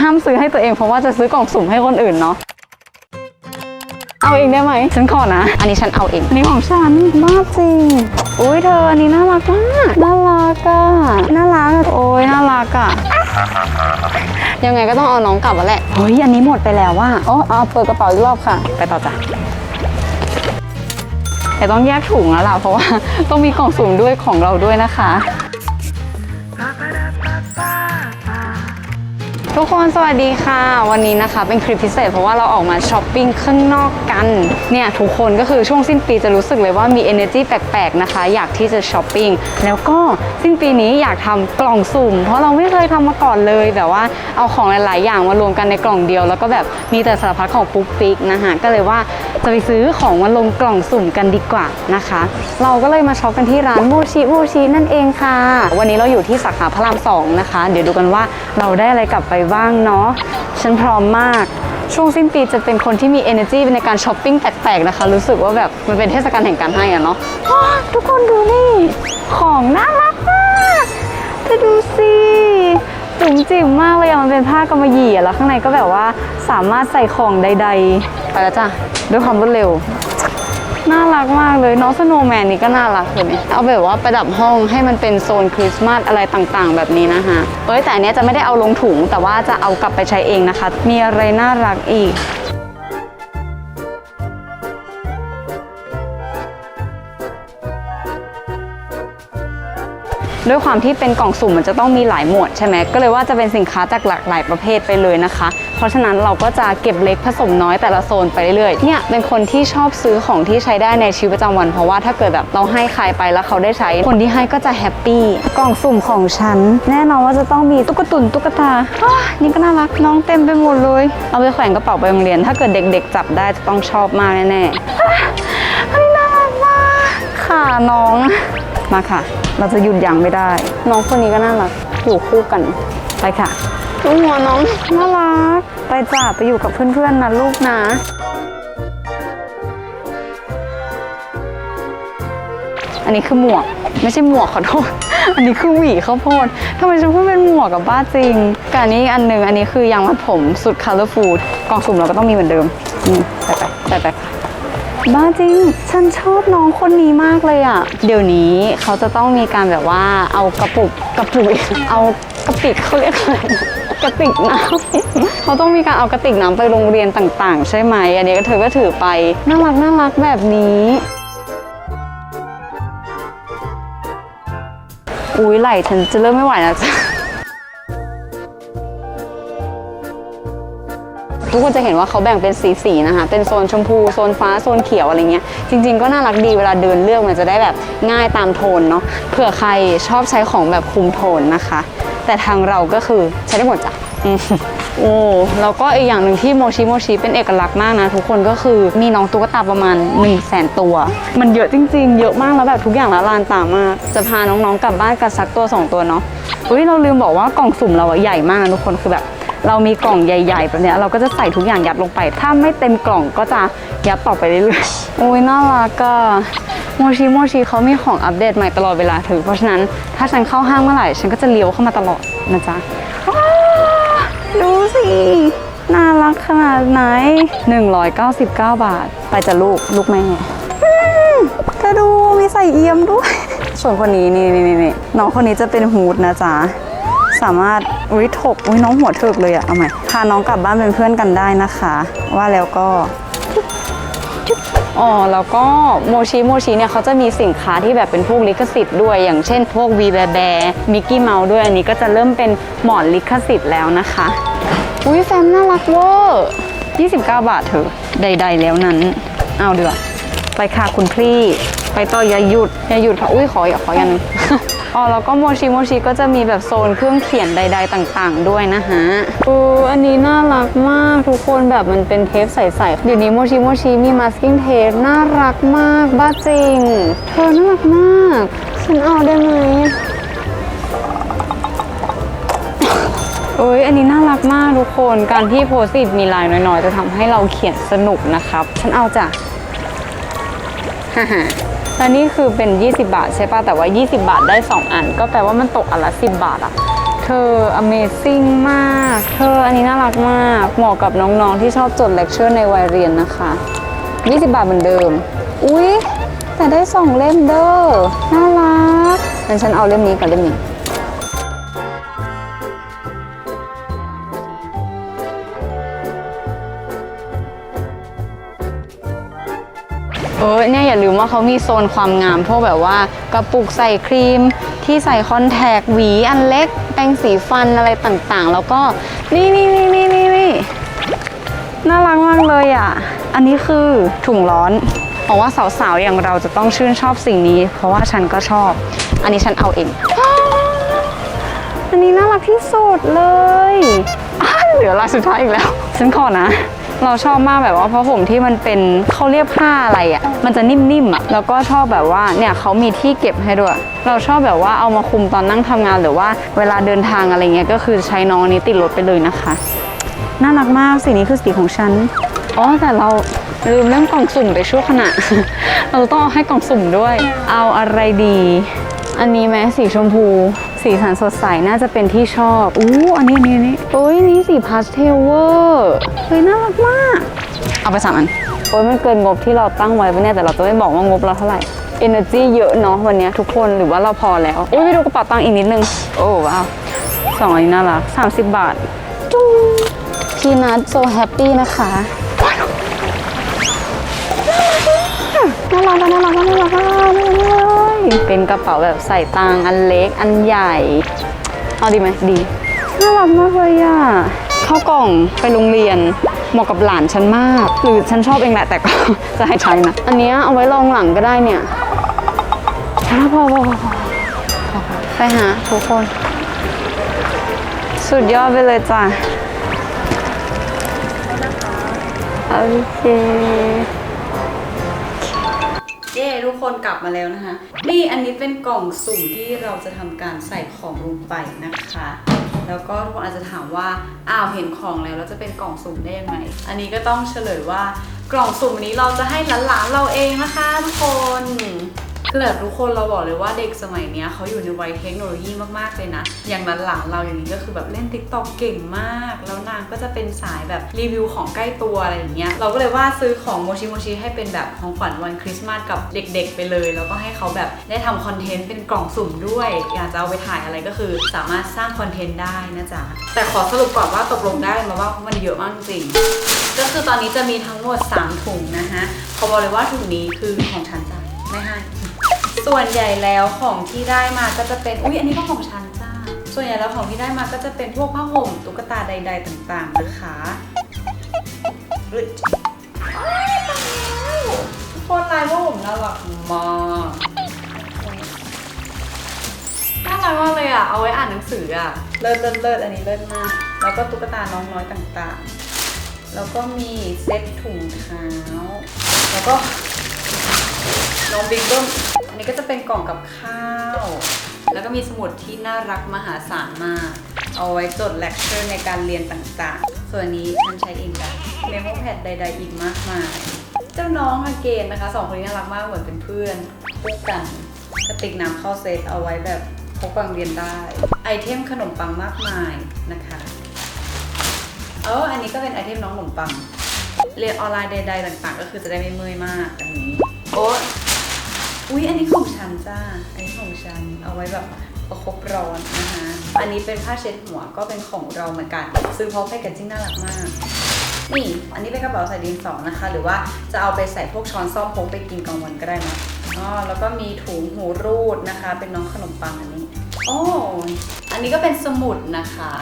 ห้ามซื้อให้ตัวเองเพราะว่าจะซื้อกล่องสุ่มให้คนอื่นเนาะเอาเองได้ไหมฉันขอนะ อันนี้ฉันเอาเองอันนี่ของฉันบ้าจริงอุ้ยเธออันนี้น่ารักมากน่ารักอะน่ารักอะโอ้ยน่ารักอะยังไงก็ต้องเอาน้องกลับแล้วแหละเฮ้ยอันนี้หมดไปแล้วว่าอ๋อเอาเปิดกระเป๋าอีกรอบค่ะ ไปต่อจ้ะแต่ต้องแยกถุงแล้วล่ะเพราะว่าต้องมีกล่องสุ่มด้วยของเราด้วยนะคะ ทุกคนสวัสดีค่ะ วันนี้นะคะเป็นคลิปพิเศษเพราะว่าเราออกมาช้อปปิ้งข้างนอกกัน เนี่ย ทุกคนก็คือช่วงสิ้นปีจะรู้สึกเลยว่ามี energy แปลกๆนะคะ อยากที่จะช้อปปิ้งแล้วก็สิ้นปีนี้อยากทำกล่องสุ่ม เพราะเราไม่เคยทำมาก่อนเลยแบบว่าเอาของหลาย ๆ อย่างมารวมกันในกล่องเดียว แล้วก็แบบมีแต่สารพัดของปุ๊กปิ๊กนะคะก็เลยว่าจะไปซื้อของมาลงกล่องสุ่มกันดีกว่านะคะ เราก็เลยมาช็อปกันที่ร้านโมชิโมชินั่นเองค่ะ วันนี้เราอยู่ที่สาขาพระรามสองนะคะ เดี๋ยวดูกันว่าเราได้อะไรกลับไปบ้างเนาะฉันพร้อมมาก ช่วงสิ้นปีจะเป็นคนที่มี energy ในการช้อปปิ้งแปลกๆนะคะ รู้สึกว่าแบบมันเป็นเทศกาลแห่งการให้อะเนาะทุกคนดูนี่ ของน่ารักมากเธอดูสิจุ๋มจิ๋มมากเลยอะมันเป็นผ้ากำมะหยี่อะแล้วข้างในก็แบบว่าสามารถใส่ของใด ๆ ไปแล้วจ้ะด้วยความรวดเร็ว น่ารักมากเลยน้องสโนว์แมนนี่ก็น่ารักเลยเนี่ยเอาแบบว่าประดับห้องให้มันเป็นโซนคริสต์มาสอะไรต่างๆ แบบนี้นะคะเอ้ยแต่อันเนี้ยจะไม่ได้เอาลงถุงแต่ว่าจะเอากลับไปใช้เองนะคะ มีอะไรน่ารักอีก ด้วยความที่เป็นกล่องสุ่มมันจะต้องมีหลายหมวดใช่ไหมก็เลยว่าจะเป็นสินค้าจากหลากหลายประเภทไปเลยนะคะ เพราะฉะนั้นเราก็จะเก็บเล็กผสมน้อยแต่ละโซนไปเรื่อยๆเนี่ยเป็นคนที่ชอบซื้อของที่ใช้ได้ในชีวิตประจำวัน เพราะว่าถ้าเกิดแบบเราให้ใครไปแล้วเขาได้ใช้ คนที่ให้ก็จะแฮปปี้กล่องสุ่มของฉัน แน่นอนว่าจะต้องมีตุ๊กตุนตุ๊กตาอ้านี่ก็น่ารักน้องเต็มไปหมดเลยเอาไปแขวนกระเป๋าไปโรงเรียน ถ้าเกิดเด็ก ๆ จับได้จะต้องชอบมากแน่ๆอ้าอันนี้น่ารักมากค่ะน้องมาค่ะ เราจะหยุดยั้งไม่ได้ น้องคนนี้ก็น่ารัก อยู่คู่กัน ไปค่ะลูกหัวน้อง น่ารัก ไปจ้าไปอยู่กับเพื่อนๆนะลูกนะ อันนี้คือหมวก ไม่ใช่หมวกขอโทษ อันนี้คือหวีข้าวโพดทำไมฉันพูดเป็นหมวกกับบ้าจริงกับอันนี้อันหนึ่งอันนี้คือยางมัดผมสุด colorful กล่องสุ่มเราก็ต้องมีเหมือนเดิม อืมใส่ไปใส่ไปค่ะ บ้าจริง ฉันชอบน้องคนนี้มากเลยอะ่ะ เดี๋ยวนี้เขาจะต้องมีการแบบว่าเอากระปุกกระปุกเอากระปิกเขาเรียกอะไรกระติกน้ำเขาต้องมีการเอากระติกน้ำไปโรงเรียนต่างๆ ใช่ไหม อันนี้ก็เธอก็ถือไป น่ารักน่ารักแบบนี้อุ้ยไหลฉันจะเริ่มไม่ไหวแล้วจ้ะ ทุกคนจะเห็นว่าเขาแบ่งเป็นสีสีๆนะคะ เป็นโซนชมพู โซนฟ้า โซนเขียวอะไรเงี้ย จริง ๆ ก็น่ารักดีเวลาเดินเลือกมันจะได้แบบง่ายตามโทนเนาะ เผื่อใครชอบใช้ของแบบคุมโทนนะคะ แต่ทางเราก็คือใช้ได้หมดจ้ะอืมโอ้แล้วก็อีกอย่างหนึ่งที่โมชิโมชิเป็นเอกลักษณ์มากนะ ทุกคนก็คือมีน้องตุ๊กตาประมาณ1นึ่งแสนตัว มันเยอะจริง ๆ เยอะมากแล้วแบบทุกอย่างละลานตามาก จะพาน้องๆกลับบ้านกันสักตัวสองตัวเนาะเฮ้ยเราลืมบอกว่ากล่องสุ่มเราอะใหญ่มากนะทุกคนคือแบบ เรามีกล่องใหญ่ๆแบบเนี้ยเราก็จะใส่ทุกอย่างยัดลงไป ถ้าไม่เต็มกล่องก็จะยัดต่อไปเรื่อยๆโอ้ยน่ารักอะโมชิโมชิเขามีของอัปเดตใหม่ตลอดเวลาถือเพราะฉะนั้นถ้าฉันเข้าห้างเมื่อไหร่ ฉันก็จะเลี้ยวเข้ามาตลอดนะจ๊ะว้าวดูสิน่ารักขนาดไหน 199 บาท ไปจะลูกลูกแม่อืมกระดูมีใส่เอี่ยมด้วย ส่วนคนนี้นี่นี่นี่นี่น้องคนนี้จะเป็นฮูดนะจ๊ะ สามารถอุ้ยถกอุ้ยน้องหัวเถิกเลยอะเอาใหม่พาน้องกลับบ้านเป็นเพื่อนกันได้นะคะ ว่าแล้วก็อ๋อแล้วก็โมชิโมชิเนี่ยเขาจะมีสินค้าที่แบบเป็นพวกลิขสิทธิ์ด้วย อย่างเช่นพวกวีแบแบมิกกี้เมาส์ด้วยอันนี้ก็จะเริ่มเป็นหมอนลิขสิทธิ์แล้วนะคะอุ้ยแฟมน่ารักเวอร์29 บาทเถอะใด ๆ แล้วนั้น เอาดีกว่าไปค่ะคุณพี่ ไปต่ออย่าหยุดอย่าหยุดค่ะอุ้ยขออย่าขออย่างนึง อ๋อแล้วก็โมชิโมชิก็จะมีแบบโซนเครื่องเขียนใด ๆ ต่างๆ ด้วยนะฮะอออันนี้น่ารักมากทุกคนแบบมันเป็นเทปใสๆเดี๋ยวนี้โมชิโมชิมีมาสกิ้งเทปน่ารักมากบ้าจริงเธอน่ารักมากฉันเอาได้ไหมเอ้ยอันนี้น่ารักมากทุกคน การที่โพสต์อิทมีลายน้อยๆ จะทำให้เราเขียนสนุกนะครับ ฉันเอาจ้ะฮ่าฮ่า และนี่คือเป็น 20 บาทใช่ป่ะ แต่ว่า 20 บาทได้ 2 อัน ก็แปลว่ามันตกอันละ 10 บาทอะเธอ Amazing มาก เธออันนี้น่ารักมาก เหมาะกับน้องๆที่ชอบจดเลคเชอร์ในวัยเรียนนะคะ 20 บาทเหมือนเดิม อุ๊ย แต่ได้สองเล่มเด้อ น่ารักงั้นฉันเอาเล่มนี้กับเล่มนี้ เออเนี่ยอย่าลืมว่าเขามีโซนความงามพวกแบบว่ากระปุกใส่ครีม ที่ใส่คอนแทคหวีอันเล็กแปรงสีฟันอะไรต่างๆ แล้วก็นี่นี่นี่นี่นี่นี่น่ารักมากเลยอะ อันนี้คือถุงร้อนเพราะว่าสาวๆอย่างเราจะต้องชื่นชอบสิ่งนี้ เพราะว่าฉันก็ชอบ อันนี้ฉันเอาเองอันนี้น่ารักที่สุดเลยอ้าวเหลือลายสุดท้ายอีกแล้ว ฉันขอนะ เราชอบมากแบบว่าเพราะผมที่มันเป็นเขาเรียกผ้าอะไรอะ่ะ มันจะนิ่มๆอะ่ะแล้วก็ชอบแบบว่าเนี่ยเขามีที่เก็บให้ด้วย เราชอบแบบว่าเอามาคุมตอนนั่งทำงานหรือว่าเวลาเดินทางอะไรเงี้ยก็คือใช้น้องอันนี้ติดรถไปเลยนะคะ น่ารักมากสีนี้คือสีของฉันอ๋อแต่เราลืมเรื่องกล่องสุ่มไปชั่วขณะ เราต้องเอาให้กล่องสุ่มด้วย เอาอะไรดี อันนี้ไหมสีชมพู สีสันสดใสน่าจะเป็นที่ชอบอู้อันนี้อันนี้อันนี้โอ้ยนี่สีพาสเทลเวอร์เฮ้ยน่ารักมาก เอาไปสามอันโอ้ยมันเกินงบที่เราตั้งไว้ปะเนี่ยแต่เราจะไม่บอกว่างบเราเท่าไหร่ energy เยอะเนาะวันเนี้ยทุกคนหรือว่าเราพอแล้วอุ้ยไปดูกระเป๋าตังค์อีกนิดนึง โอ้ว้าวสองอันนี้น่ารัก30บาท จุ้งพีนัทโซแฮปปี้นะคะน่ารักน่ารักน่ารักน่ารักเลย เป็นกระเป๋าแบบใส่ตังอันเล็กอันใหญ่ เอาดีไหมดี น่ารักมากเลยอะเข้ากล่องไปโรงเรียนเหมาะกับหลานฉันมาก หรือฉันชอบเองแหละแต่ก็จะให้ใช้นะ อันนี้เอาไว้รองหลังก็ได้เนี่ยพอพอพอพอพอพอไปหาทุกคน สุดยอดไปเลยจ้ะโอเคเย้ทุกคนกลับมาแล้วนะคะ นี่อันนี้เป็นกล่องสุ่มที่เราจะทำการใส่ของลงไปนะคะ แล้วก็ทุกคนอาจจะถามว่าอ้าวเห็นของแล้วเราจะเป็นกล่องสุ่มได้ยังไง อันนี้ก็ต้องเฉลยว่ากล่องสุ่มนี้เราจะให้หลานๆเราเองนะคะทุกคน คือแบบทุกคนเราบอกเลยว่าเด็กสมัยเนี้ยเขาอยู่ในวัยเทคโนโลยีมากๆเลยนะ อย่างหลังๆเราอย่างนี้ก็คือแบบเล่น t ิ k t o k เก่งมาก แล้วนางก็จะเป็นสายแบบรีวิวของใกล้ตัวอะไรอย่างเงี้ย เราก็เลยว่าซื้อของโมชิโมชิให้เป็นแบบของขวัญวันคริสต์มาสกับเด็กๆ ไปเลย แล้วก็ให้เขาแบบได้ทำคอนเทนต์เป็นกล่องสุ่มด้วย อยากจะเอาไปถ่ายอะไรก็คือ สามารถสร้างคอนเทนต์ได้นะจ๊ะ แต่ขอสรุปก่อนว่าตกลงได้มาว่ามันเยอะมากจริง ก็คือตอนนี้จะมีทั้งหมด 3 ถุงนะฮะเขาบอกเลยว่าถุงนี้คือของฉัน ส่วนใหญ่แล้วของที่ได้มาก็จะเป็น อุ๊ยอันนี้ก็ของฉันจ้า ส่วนใหญ่แล้วของที่ได้มาก็จะเป็นพวกผ้าห่มตุ๊กตาใด ๆ ต่างๆนะคะรึทุกคนลายผ้าห่มน่ารักมากน่ารักมากเลยอะ เอาไว้อ่านหนังสืออะ เลิศเลิศเลิศอันนี้เลิศมาก แล้วก็ตุ๊กตาน้องน้อยต่างๆ แล้วก็มีเซ็ตถุงเท้า แล้วก็น้องบิ๊กเบิ้ม นี้ก็จะเป็นกล่องกับข้าว แล้วก็มีสมุดที่น่ารักมหาศาลมาก เอาไว้จดเลคเชอร์ในการเรียนต่างๆ ส่วนนี้ฉันใช้เองจ้ะเมมโมแพดใด ๆ อีกมากมาย เจ้าน้องฮาเกนนะคะสองคนนี้น่ารักมากเหมือนเป็นเพื่อนคู่กันกระติกน้ำเข้าเซตเอาไว้แบบพกไปโรงเรียนได้ ไอเทมขนมปังมากมายนะคะเอออันนี้ก็เป็นไอเทมน้องขนมปัง เรียนออนไลน์ใดๆต่างๆ ก็คือจะได้ไม่เมื่อยมากอันนี้ โอ๊ อุ๊ย อันนี้ของฉันจ้า อันนี้ของฉัน เอาไว้แบบประคบร้อนนะคะ อันนี้เป็นผ้าเช็ดหัวก็เป็นของเราเหมือนกัน ซื้อพร้อมแพคเกจจิ้งน่ารักมาก นี่ อันนี้เป็นกระเป๋าใส่ดินสอนะคะ หรือว่าจะเอาไปใส่พวกช้อนซ่อมพกไปกินกลางวันก็ได้นะอ๋อแล้วก็มีถุงหูรูดนะคะ เป็นน้องขนมปังอันนี้ โอ้ อันนี้ก็เป็นสมุดนะคะ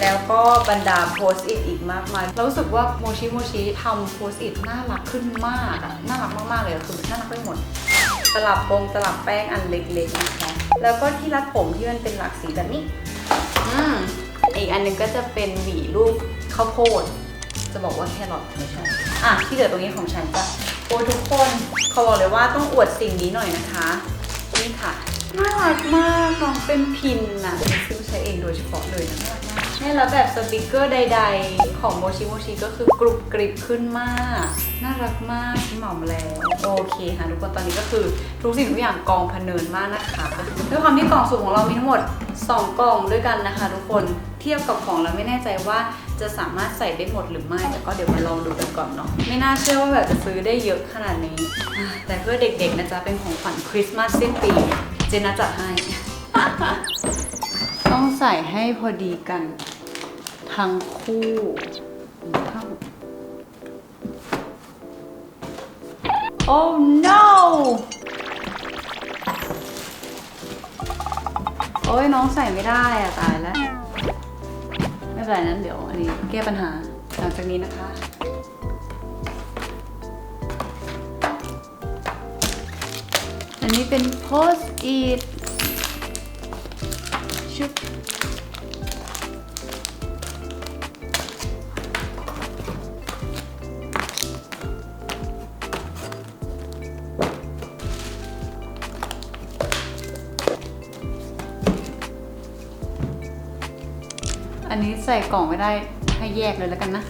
แล้วก็บรรดาโพสต์อิทอีกมากมายเรารู้สึกว่าโมชิโมชิทำโพสต์อิทน่ารักขึ้นมากอะน่ารักมาก ๆ เลยคือน่ารักไปหมด ตลับปงตลับแป้งอันเล็กๆนะคะ แล้วก็ที่รัดผมที่มันเป็นหลากสีแบบนี้ อืมอีกอันหนึงก็จะเป็นหวีรูปข้าวโพด จะบอกว่าแครอทไม่ใช่ อะที่เหลือตรงนี้ของฉันจ้ะโอ้ทุกคนเขาบอกเลยว่าต้องอวดสิ่งนี้หน่อยนะคะ นี่ค่ะ น่ารักมากน้องเป็นพินน่ะซื้อใช้เองโดยเฉพาะเลยนะ น่ารักมากนี่แล้วแบบสติกเกอร์ใด ๆ ของโมชิโมชิก็คือกรุบกริบขึ้นมาก น่ารักมากที่เหมแล้ว โอเคค่ะทุกคนตอนนี้ก็คือทุกสิ่งทุกอย่างกองพเนินมากนะคะด้วยความที่กล่องสุ่มของเรามีทั้งหมด 2 กล่องด้วยกันนะคะ ทุกคนเทียบกับของแล้วไม่แน่ใจว่าจะสามารถใส่ได้หมดหรือไม่ แต่ก็เดี๋ยวมาลองดูกันก่อนเนาะไม่น่าเชื่อว่าแบบจะซื้อได้เยอะขนาดนี้ แต่เพื่อเด็กๆนะจ๊ะเป็นของขวัญคริสต์มาสสิ้นปี เจนน่าจัดให้ ต้องใส่ให้พอดีกัน ทั้งคู่เข้า Oh no โอ้ยน้องใส่ไม่ได้อะตายแล้ว ไม่เป็นไรนั้นเดี๋ยวอันนี้แก้ปัญหาหลังจากนี้นะคะ อันนี้เป็น post it ชุบ อันนี้ใส่กล่องไม่ได้ให้แยกเลยแล้วกันนะ